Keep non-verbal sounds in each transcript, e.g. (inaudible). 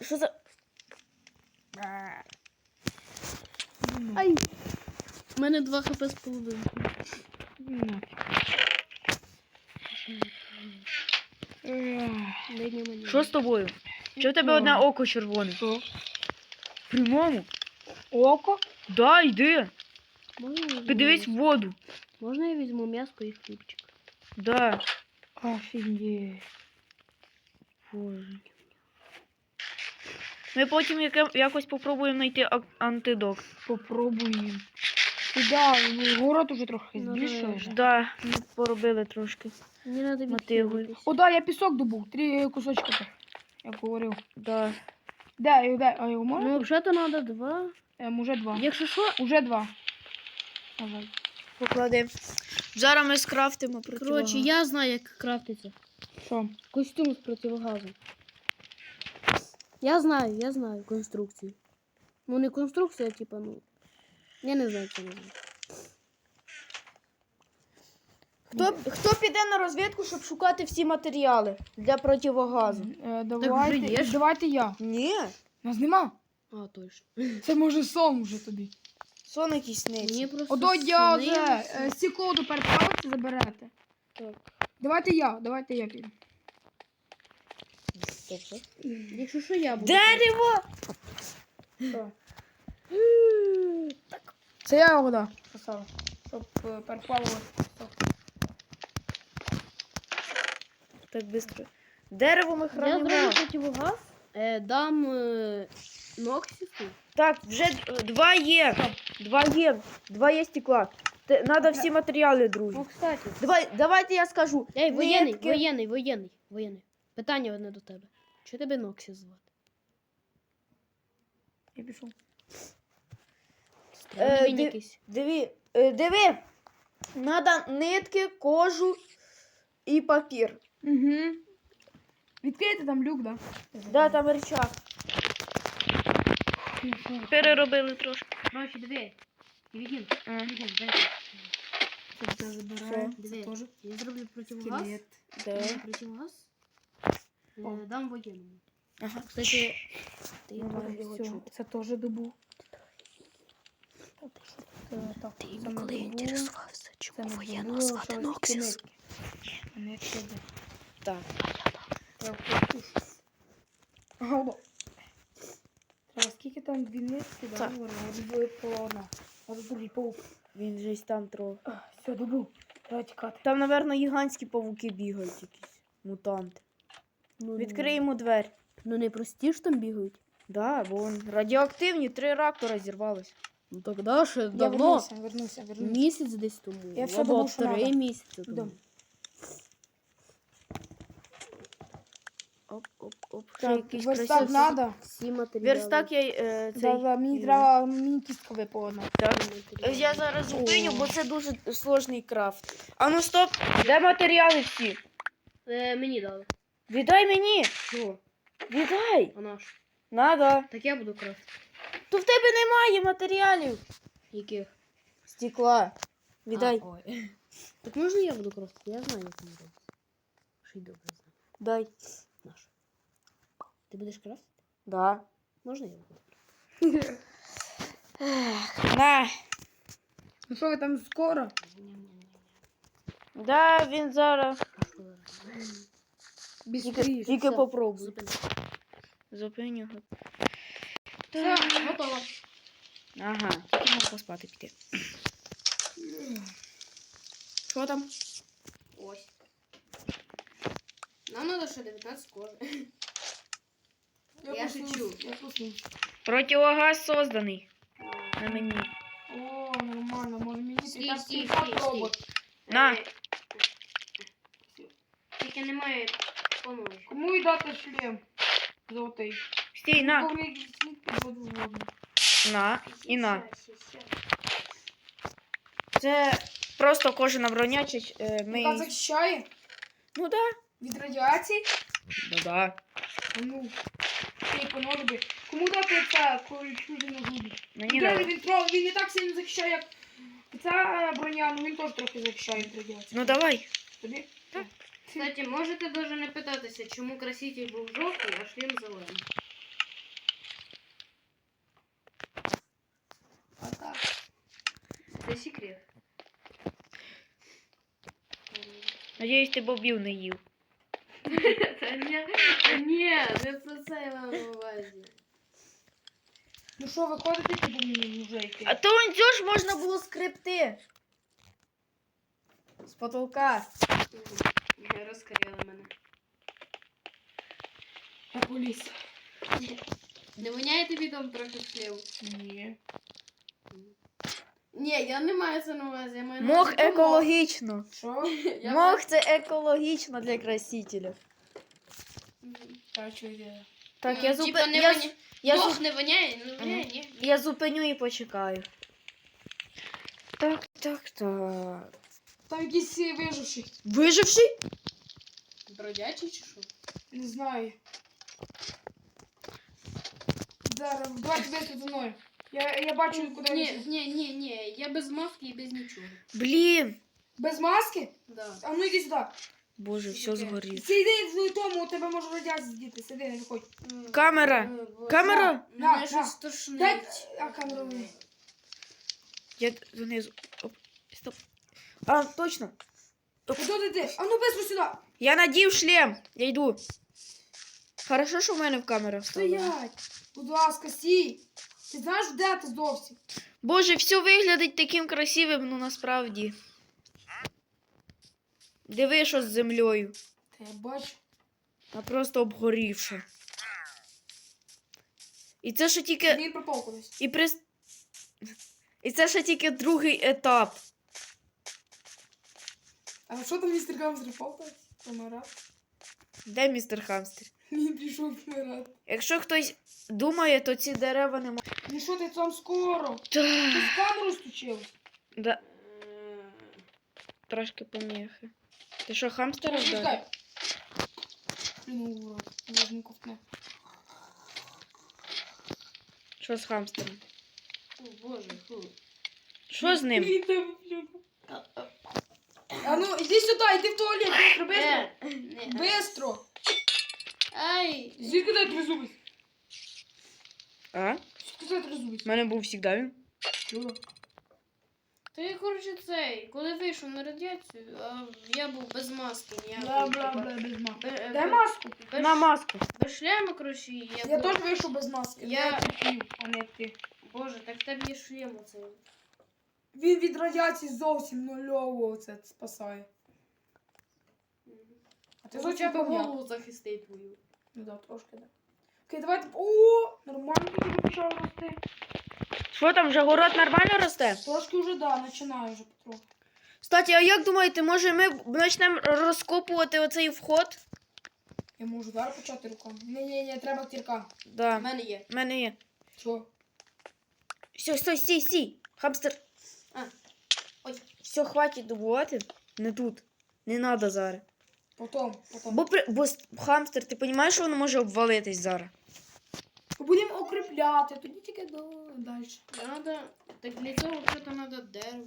Що за. Ай. У мене 2 хп з половиною. Дай. Що з тобою? Чого в тебе одне око червоне? Що? Прямому? Око? Да, йди. Можна я візьму Подивись в воду. Можна я візьму м'яско і хлібчик? Да. Офігеть. Боже. Ми потім яке- якось попробуємо знайти а- антидок. Попробуємо. Да, ну, город уже трохи Ну, збільшуєш. Да, ми поробили трошки. Мені треба Мотивую. О, да, я пісок добув. Три кусочки. Як говорив. Да. Де, де, а його можна? Ну, взагалі-то треба два. Ем, уже два. Якщо що, Уже два. Давай. Поклади. Зараз ми скрафтимо проти. коротше, я знаю, як крафтиться. Що? Костюм з противогазом. Я знаю, я знаю конструкцію. Ну, не конструкція, а типа, ну. Я не знаю, це називається. Хто, хто піде на розвідку, щоб шукати всі матеріали для противогазу? Е, вже давайте, є ж. давайте я. Ні. Нас нема. А, точно. Це може сон вже тобі. Сон якийсь сниться. Мені просто. Ото я вже е, стекло до перепалки заберете. Так. Давайте я, давайте я піду. Якщо що, я буду. Дерево! Це я його да. Писала. Щоб е, перепалувати. Так швидко. Дерево ми Я хранимо. зроблю противогаз, е, дам е, Ноксису. Так, вже е, два є. Два є. Два є стекла. Те- Надо всі матеріали, друзі. Ну, кстати. Давай, давайте я скажу. Ей, воєнний, Нитки. воєнний, воєнний, воєнний. Питання одне до тебе. Чого тебе Ноксіс звати? Я пішов. Е, Странний він ди- якийсь. Диви, е, диви. Надо нитки, кожу і папір. Угу. Відкрийте там люк, да? Да, там речах. Переробили трошки. Короче, диви. А. Євген, дай. Це теж забираю. Диви, я зроблю противогаз. Да. Противогаз. Е, О. Дам воєнному. Ага. Кстати, ти його чути. Це теж це не добу. інтересувався, нитки. А нитки де? Так. Я вкушу. Ага, там дві нитки, да? Так. говорю? От двоє по одна. От другий паук. Він же там трохи. Все, добу. Треба тікати. Там, напевно, гігантські павуки бігають якісь. Мутанти. Ну, Відкриємо двері. Ну не прості ж там бігають. Да, бо вон радіоактивні, три реактора зірвалися. Ну тогда ще Я давно. вернуся, вернуся, вернуся. Місяць десь тому. Я все або думав, що три місяці тому. Да. Оп, оп, оп. Так, верстак надо. Верстак я е, цей. Да, да, мені треба, мені кістка випала. Так. Я зараз зупиню, бо це дуже сложний крафт. А ну стоп! Де матеріали всі? Е, мені дали. Віддай мені! Що? Віддай! А наш? Надо. Так я буду красти. То в тебе немає матеріалів. Яких? Стекла. Віддай. А, ой. Так можна я буду красти? Я знаю, як це робиться. Ще й добре знаю. Дай. Наш. Ти будеш красти? Да. Можна я буду? На. Ну що ви там скоро? Ням-ням-ням. Да, він зараз. Тільки, Бістріше. тільки Все. попробуй. Зупини. Зупиню його. Все, готово. Ага, тільки можна поспати піти. Що там? Ось. Нам надо ще 19 кожи. Я шучу. Я пуснув. Противогаз созданий. На мені. О, нормально, може мені Стій, так стій, стій, робот. На. Е, Тільки немає поножі. Кому і дати шлем? Золотий. Стій, на. На. І на. Це просто кожена броня. чи, е, Ми... Яка захищає Ну да. від радіації? Ну да. А Ти поножби. Кому дати це, коли чужі не? Мені Де надо. він, тро- він не так сильно захищає, як ця броня, ну він теж трохи захищає від радіації. Ну давай. Тобі? Так. Кстати, можете даже не питатися, чому краситель був жовтий, а шлем зелений. А так. Це секрет. Надіюсь, ти бобів не їв. (laughs) Та ні, та ні, не про це я мав на увазі. Ну що, виходите, типу мені вже йти? А то он ж можна було скрипти. З потолка. Ви розкрили мене. Я поліз. Не воняє тобі там трохи шлем? Ні. Ні, я не маю це на увазі. Я маю на Мох увазі мох. екологічно. Що? Я Мох це екологічно для красителя. Так, Ну, я, типа, не я, воня- з- я, Мох не воняє? Не воняє, ні? я зупиню і почекаю. Так, так, так. Там якийсь е, виживший. Виживший? Бродячий чи що? Не знаю. Зараз, давайте дайте за мною. Я, я бачу, куди Ні, він. ні, ні, ні, я без маски і без нічого. Блін. Без маски? Да. А ну йди сюди. Боже, все згорів. Сиди в тому, у тебе може радіація сидіти. Сиди, не виходь. Камера. Е. Камера? Мене На, щось тошнить. Дай, а камеру. Я донизу. Оп. Стоп. А, точно. Куди ти? А ну быстро сюди. Я надів шлем. Я йду. Хорошо, що в мене в камера встала. Стоять. Будь ласка, стій. Ти знаєш, де ти зовсім? Боже, все виглядить таким красивим, ну насправді. Диви, що з землею. Та я бачу. А просто обгорівша. І це ще тільки. Він пропав кудись. І при... І це ще тільки другий етап. А що там містер Гамстер пропав? Помирав. Де містер Хамстер? Він пішов помирати. Якщо хтось думає, то ці дерева не можуть. Ну що ти там скоро? Ти в камеру стучив. Да, Е, трошки поміхи. Ти що, хамстера вдарив? Чекай. Ну, урод. Я ж не ковтне. Що з хамстером? Фу, боже, фу. Що з ним? Він там блін. А, а, А ну, іди сюди, іди в туалет, быстро, быстро. Е, не. Быстро. Ай! Звідки ти тризубець? А? Звідки ти тризубець? У мене був завжди він. Чого? Я, коротше, цей, коли вийшов на радіацію, а я був без маски, ніякої. Бла-бла-бла, без маски. бе- е, Дай бе- маску. без, На маску. без шлема, коротше, і я, Я був- теж вийшов без маски. Я- Я терпів, а не ти. Боже, так в тебе є шлем оцей. Він від радіації зовсім нульово це спасає. А ти хоча б голову захисти твою. Ну да, трошки, да. Окей, давайте. О, нормально тобі почав рости. Що там, вже город нормально росте? Трошки вже, да, починаю вже потроху. Кстати, а як думаєте, може ми почнемо розкопувати оцей вход? Я можу зараз почати руками. Ні, ні, ні, треба кірка. У мене є. в мене є. Що? Все, стой, стій, стій. Хамстер. А, ой. Все, хватить добувати. Не тут. Не треба зараз. Потом, потом. Бо, при... Бо хамстер, ти розумієш, що воно може обвалитись зараз? Будемо укріпляти, тоді тільки до далі. Надо. Так для цього що-то треба дерево.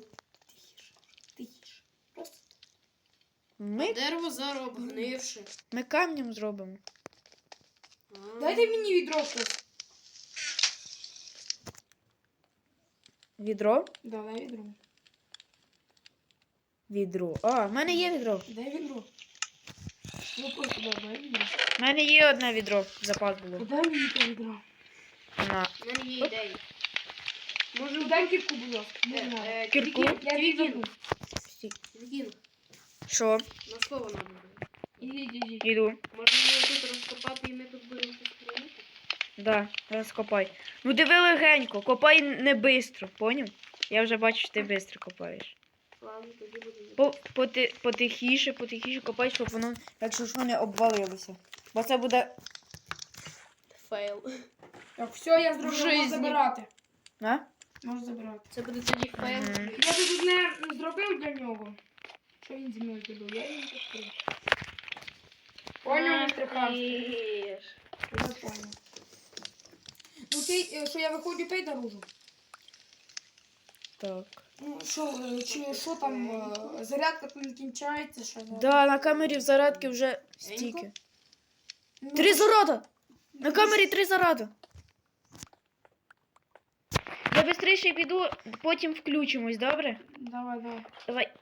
Тихіше, тихіше. Просто. Ми, Дерево зараз обгнивши. ми камнем зробимо. А. Дайте мені відро хтось. Відро? Да, дай відро. Відро. А, в мене є відро. Дай відро. Ну. В мене є одне відро. Запас було. Дай мені то відро. На. У мене є ідея. Може, Дай кірку, будь ласка. Не Е, знаю. е, Кірку? Я. Стій. Киргін, Що? на слово надо буде. Іди, іди, іди. Іду. Може його тут розкопати і ми тут будемо щось? Да, розкопай. Ну диви легенько, копай не бистро, поняв? Я вже бачу, що ти бистро копаєш. По, поти, потихіше, потихіше копай, щоб воно, якщо що, не обвалилося. Бо це буде. Фейл. Так, все, я зроблю, В можна забирати. А? Можна забирати. Це буде тоді фейл. Мгм. Я тут не зробив для нього. Що він зі мною зробив? Я їм відкрив. Поняв, містер Хамстер? Ах, Я понял. Ну ти, е, що я виходжу, пей наружу. Так. Ну, що, е, чи що там, е, зарядка не кінчається, що? за- Да, на камері в зарядки вже стільки. Ну, Три зарада! На камері три зарада. Я швидше піду, потім включимось, добре? Давай, давай. Давай.